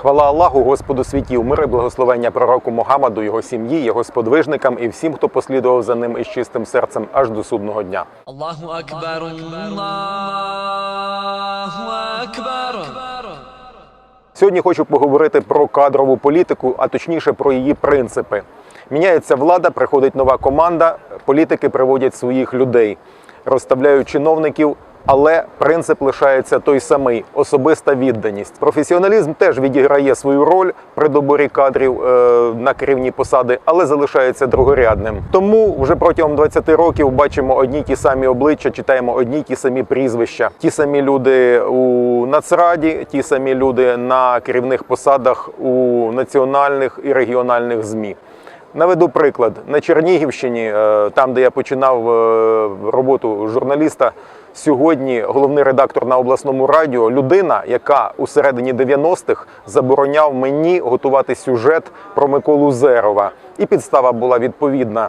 Хвала Аллаху, Господу світів, мир і благословення пророку Мухаммаду, його сім'ї, його сподвижникам і всім, хто послідував за ним із чистим серцем аж до судного дня. Аллаху Акбар, Аллаху Акбар. Сьогодні хочу поговорити про кадрову політику, а точніше про її принципи. Міняється влада, приходить нова команда, політики приводять своїх людей, розставляють чиновників але принцип лишається той самий особиста відданість. Професіоналізм теж відіграє свою роль при доборі кадрів е, на керівні посади, але залишається другорядним. Тому вже протягом 20 років бачимо одні ті самі обличчя, читаємо одні ті самі прізвища. Ті самі люди у Нацраді, ті самі люди на керівних посадах у національних і регіональних ЗМІ. Наведу приклад на Чернігівщині, е, там де я починав е, роботу журналіста. Сьогодні головний редактор на обласному радіо, людина, яка у середині 90-х забороняв мені готувати сюжет про Миколу Зерова. І підстава була відповідна.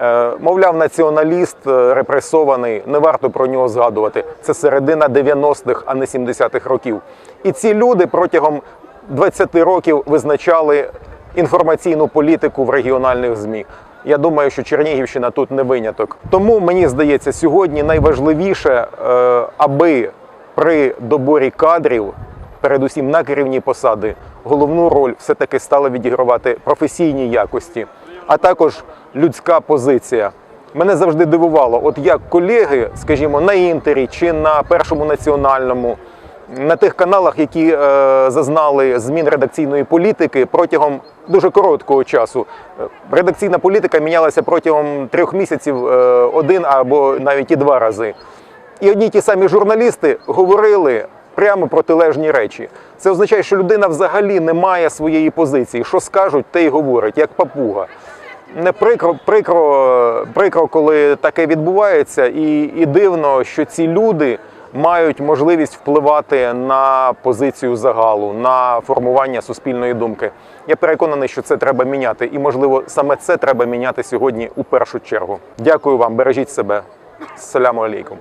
Е, Мовляв, націоналіст репресований, не варто про нього згадувати. Це середина 90-х, а не 70-х років. І ці люди протягом 20 років визначали інформаційну політику в регіональних ЗМІ. Я думаю, що Чернігівщина тут не виняток. Тому мені здається, сьогодні найважливіше, е, аби при доборі кадрів, передусім на керівні посади, головну роль все-таки стала відігравати професійні якості, а також людська позиція. Мене завжди дивувало, от як колеги, скажімо, на інтері чи на першому національному на тих каналах, які е, зазнали змін редакційної політики протягом дуже короткого часу. Е, Редакційна політика мінялася протягом трьох місяців е, один або навіть і два рази. І одні ті самі журналісти говорили прямо протилежні речі. Це означає, що людина взагалі не має своєї позиції. Що скажуть, те й говорить, як папуга. Не прикро, прикро, прикро, коли таке відбувається, і, і дивно, що ці люди мають можливість впливати на позицію загалу, на формування суспільної думки. Я переконаний, що це треба міняти, і можливо саме це треба міняти сьогодні у першу чергу. Дякую вам, бережіть себе. Саляму алейкум.